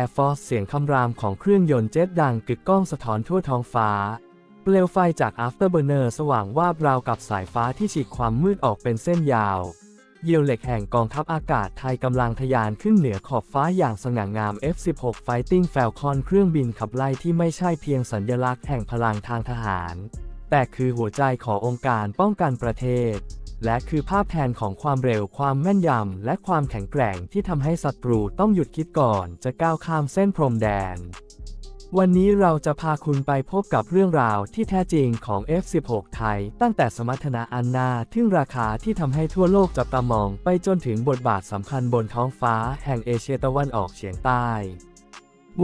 Air Force เสียงคำรามของเครื่องยนต์เจ็ตดังกึกก้องสะท้อนทั่วท้องฟ้า เปลวไฟจาก Afterburner สว่างวาบราวกับสายฟ้าที่ฉีกความมืดออกเป็นเส้นยาว เยี่ยวเหล็กแห่งกองทัพอากาศไทยกำลังทะยานขึ้นเหนือขอบฟ้าอย่างสง่างาม F-16 Fighting Falcon เครื่องบินขับไล่ที่ไม่ใช่เพียงสัญลักษณ์แห่งพลังทางทหาร แต่คือหัวใจขององค์การป้องกันประเทศ และคือภาพแทนของความเร็วความแม่นยำ และความแข็งแกร่งที่ทำให้ศัตรูต้องหยุดคิดก่อนจะก้าวข้ามเส้นพรมแดน วันนี้เราจะพาคุณไปพบกับเรื่องราวที่แท้จริงของ F16 ไทย ตั้งแต่สมรรถนะอันนาทึ่งราคาที่ทำให้ทั่วโลกจับตามอง ไปจนถึงบทบาทสำคัญบนท้องฟ้าแห่งเอเชียตะวันออกเฉียงใต้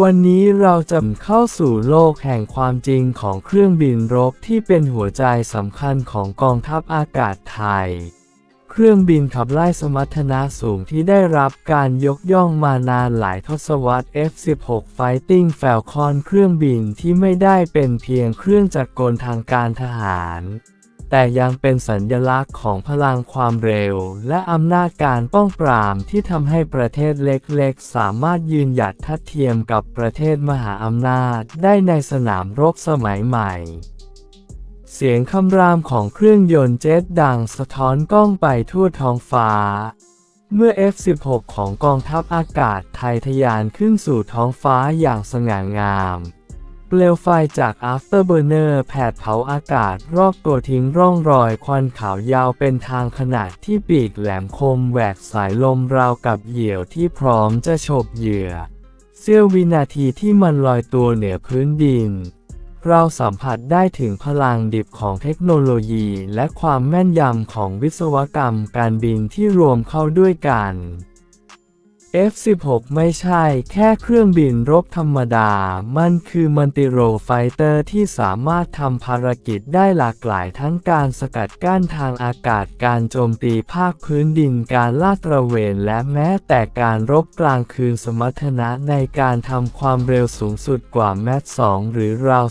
วันนี้เราจะเข้าสู่โลกแห่งความจริงของเครื่องบินรบที่เป็นหัวใจสำคัญของกองทัพอากาศไทย เครื่องบินขับไล่สมรรถนะสูงที่ได้รับการยกย่องมานานหลายทศวรรษ F-16 Fighting Falcon เครื่องบินที่ไม่ได้เป็นเพียงเครื่องจักรกลทางการทหาร แต่ยังเป็นสัญลักษณ์ของพลังความเร็ว และอำนาจการป้องปรามที่ทำให้ประเทศเล็กๆ สามารถยืนหยัดทัดเทียมกับประเทศมหาอำนาจได้ในสนามรบสมัยใหม่ เสียงคำรามของเครื่องยนต์เจ็ตดังสะท้อนกล้องไปทั่วท้องฟ้า เมื่อ F-16 ของกองทัพอากาศไทยทะยานขึ้นสู่ท้องฟ้าอย่างสง่างาม เปลวไฟจาก Afterburner แผดเผาอากาศรอบตัวทิ้งร่องรอยควันขาวยาวเป็นทางขนาดที่ปีกแหลมคมแหวกสายลมราวกับเหยี่ยวที่พร้อมจะฉกเหยื่อ เสี้ยววินาทีที่มันลอยตัวเหนือพื้นดิน เราสัมผัสได้ถึงพลังดิบของเทคโนโลยีและความแม่นยำของวิศวกรรมการบินที่รวมเข้าด้วยกัน F-16 ไม่ใช่แค่เครื่องบินรบธรรมดา มันคือมันติโรไฟเตอร์ที่สามารถทำภารกิจได้หลากหลายทั้งการสกัดกั้นทางอากาศ การโจมตีภาคพื้นดิน การลาดตระเวน และแม้แต่การรบกลางคืนสมรรถนะในการทำความเร็วสูงสุดกว่าแมต2หรือราว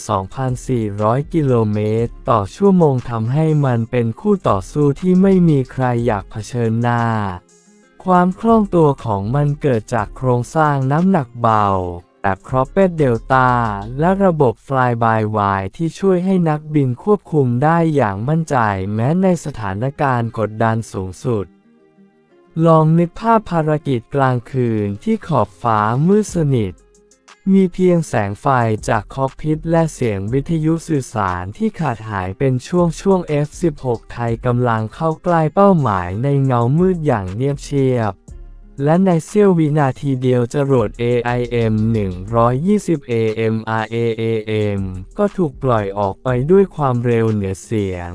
2,400 กิโลเมตร ต่อชั่วโมงทำให้มันเป็นคู่ต่อสู้ที่ไม่มีใครอยากเผชิญหน้า ความคล่องตัวของมันเกิดจากโครงสร้างน้ำหนักเบา แบบครอปเปตเดลต้าและระบบ Fly by Wire ที่ช่วยให้นักบินควบคุมได้อย่างมั่นใจแม้ในสถานการณ์กดดันสูงสุด ลองนึกภาพภารกิจกลางคืนที่ขอบฟ้ามืดสนิท มีเพียงแสงไฟจากคอกพิทและเสียงวิทยุสื่อสารที่ขาดหายเป็นช่วงช่วง F16 ไทยกำลังเข้าใกล้เป้าหมายในเงามืดอย่างเงียบเชียบ และในเสี้ยววินาทีเดียวจรวด AIM 120 AMRAAM ก็ถูกปล่อยออกไปด้วยความเร็วเหนือเสียง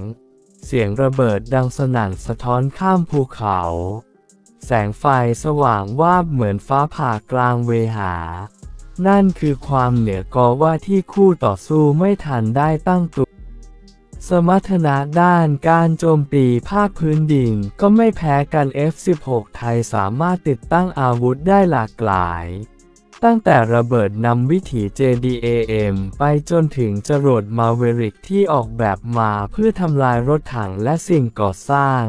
เสียงระเบิดดังสนั่นสะท้อนข้ามภูเขา แสงไฟสว่างวาบเหมือนฟ้าผ่ากลางเวหา นั่นคือความเหนือกอว่าที่คู่ต่อสู้ไม่ทันได้ตั้งตัว สมรรถนะด้านการโจมตีภาคพื้นดินก็ไม่แพ้กัน F16 ไทยสามารถติดตั้งอาวุธได้หลากหลาย ตั้งแต่ระเบิดนำวิถี JDAM ไปจนถึงจรวดมาเวริกที่ออกแบบมาเพื่อทำลายรถถังและสิ่งก่อสร้าง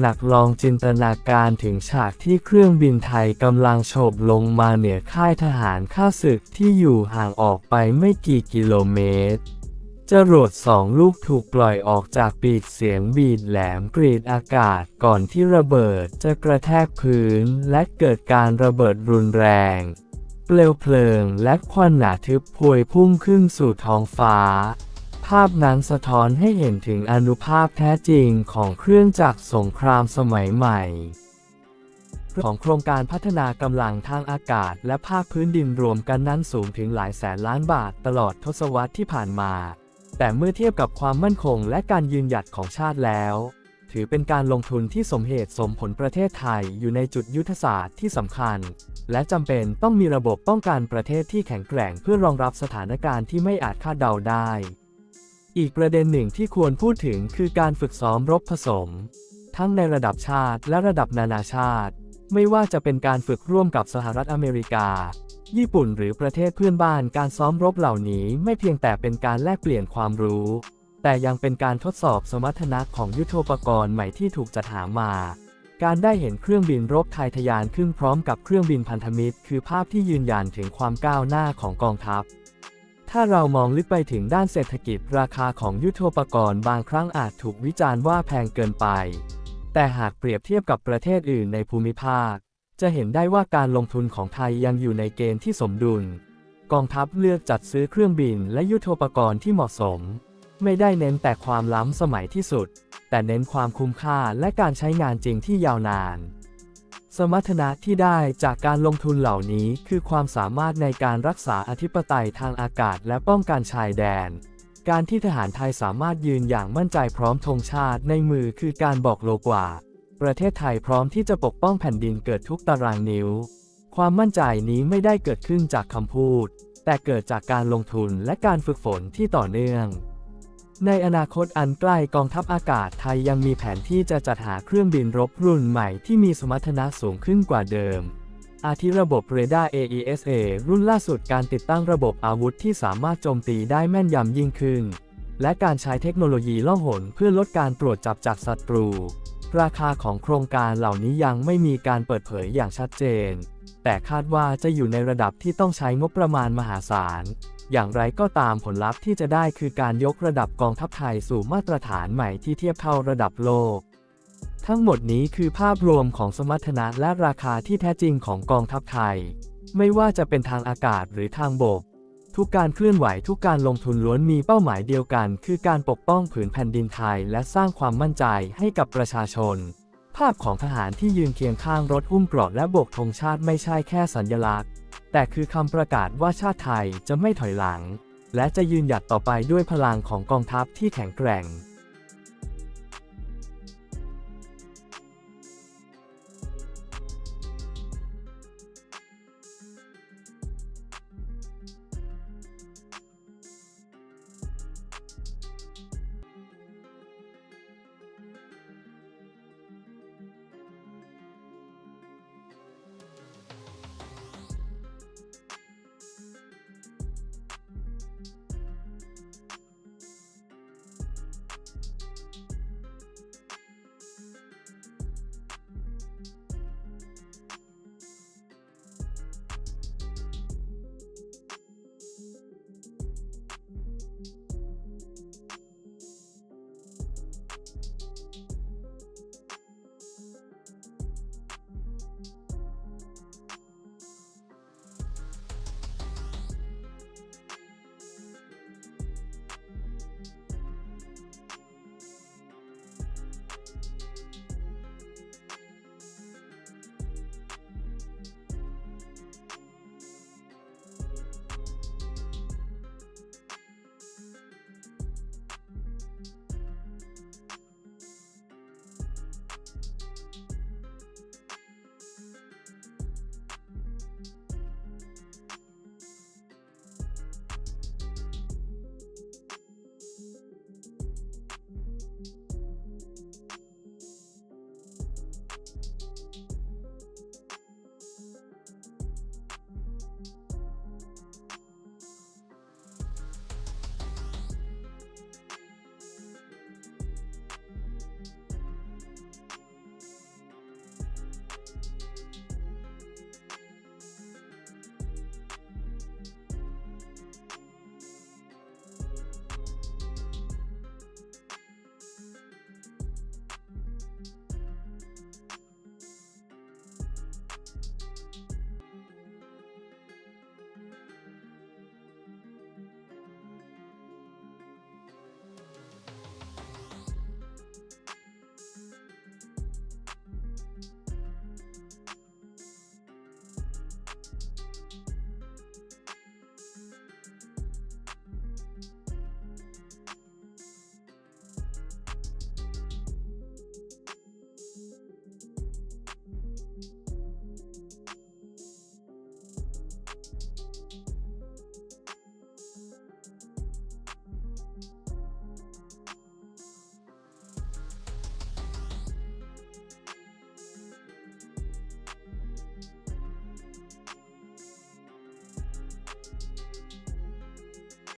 หนักๆลองจินตนาการถึงฉากที่เครื่องบินไทยกำลังโฉบลงมาเหนือค่ายทหารข้าศึกที่อยู่ห่างออกไปไม่กี่กิโลเมตรจรวดสองลูกถูกปล่อยออกจากปีกเสียงบีดแหลมกรีดอากาศก่อนที่ระเบิดจะกระแทกพื้นและเกิดการระเบิดรุนแรง เปลวเพลิงและควันหนาทึบพวยพุ่งขึ้นสู่ท้องฟ้า ภาพนั้นสะท้อนให้เห็นถึงอนุภาพแท้จริงของเครื่องจักรสงครามสมัยใหม่ของโครงการพัฒนากำลังทางอากาศและภาคพื้นดินรวมกันนั้นสูงถึงหลายแสนล้านบาทตลอดทศวรรษที่ผ่านมา แต่เมื่อเทียบกับความมั่นคงและการยืนหยัดของชาติแล้ว ถือเป็นการลงทุนที่สมเหตุสมผลประเทศไทยอยู่ในจุดยุทธศาสตร์ที่สำคัญ และจำเป็นต้องมีระบบป้องกันประเทศที่แข็งแกร่งเพื่อรองรับสถานการณ์ที่ไม่อาจคาดเดาได้ อีกประเด็นหนึ่งที่ควรพูดถึงคือการฝึกซ้อมรบผสม ทั้งในระดับชาติและระดับนานาชาติ ไม่ว่าจะเป็นการฝึกร่วมกับสหรัฐอเมริกา ญี่ปุ่นหรือประเทศเพื่อนบ้านการซ้อมรบเหล่านี้ไม่เพียงแต่เป็นการแลกเปลี่ยนความรู้ แต่ยังเป็นการทดสอบสมรรถนะของยุทโธปกรณ์ใหม่ที่ถูกจัดหามา การได้เห็นเครื่องบินรบไทยทะยานขึ้นพร้อมกับเครื่องบินพันธมิตร คือภาพที่ยืนยันถึงความก้าวหน้าของกองทัพ ถ้าเรามองลึกไปถึงด้านเศรษฐกิจราคาของยุทโธปกรณ์บางครั้งอาจถูกวิจารณ์ว่าแพงเกินไป แต่หากเปรียบเทียบกับประเทศอื่นในภูมิภาค จะเห็นได้ว่าการลงทุนของไทยยังอยู่ในเกณฑ์ที่สมดุล กองทัพเลือกจัดซื้อเครื่องบินและยุทโธปกรณ์ที่เหมาะสม ไม่ได้เน้นแต่ความล้ำสมัยที่สุด แต่เน้นความคุ้มค่าและการใช้งานจริงที่ยาวนาน สมรรถนะที่ได้จากการลงทุนเหล่านี้คือความสามารถในการรักษาอธิปไตยทางอากาศและป้องกันชายแดน การที่ทหารไทยสามารถยืนอย่างมั่นใจพร้อมธงชาติในมือคือการบอกโลกว่า ประเทศไทยพร้อมที่จะปกป้องแผ่นดินเกิดทุกตารางนิ้ว ความมั่นใจนี้ไม่ได้เกิดขึ้นจากคำพูด แต่เกิดจากการลงทุนและการฝึกฝนที่ต่อเนื่อง ในอนาคตอันใกล้กองทัพอากาศไทยยังมีแผนที่จะจัดหาเครื่องบินรบรุ่นใหม่ที่มีสมรรถนะสูงขึ้นกว่าเดิม อาทิระบบเรดาร์ AESA รุ่นล่าสุดการติดตั้งระบบอาวุธที่สามารถโจมตีได้แม่นยำยิ่งขึ้น และการใช้เทคโนโลยีล่องหนเพื่อลดการตรวจจับจากศัตรู ราคาของโครงการเหล่านี้ยังไม่มีการเปิดเผยอย่างชัดเจน แต่คาดว่าจะอยู่ในระดับที่ต้องใช้งบประมาณมหาศาล อย่างไรก็ตามผลลัพธ์ที่จะได้คือการยกระดับกองทัพไทยสู่มาตรฐานใหม่ที่เทียบเท่าระดับโลก ทั้งหมดนี้คือภาพรวมของสมรรถนะและราคาที่แท้จริงของกองทัพไทย ไม่ว่าจะเป็นทางอากาศหรือทางบก ทุกการเคลื่อนไหวทุกการลงทุนล้วนมีเป้าหมายเดียวกัน คือการปกป้องผืนแผ่นดินไทย และสร้างความมั่นใจให้กับประชาชน ภาพของทหารที่ยืนเคียงข้างรถหุ้มเกราะและโบกธงชาติไม่ใช่แค่สัญลักษณ์ แต่คือคำประกาศว่าชาติไทยจะไม่ถอยหลัง และจะยืนหยัดต่อไปด้วยพลังของกองทัพที่แข็งแกร่ง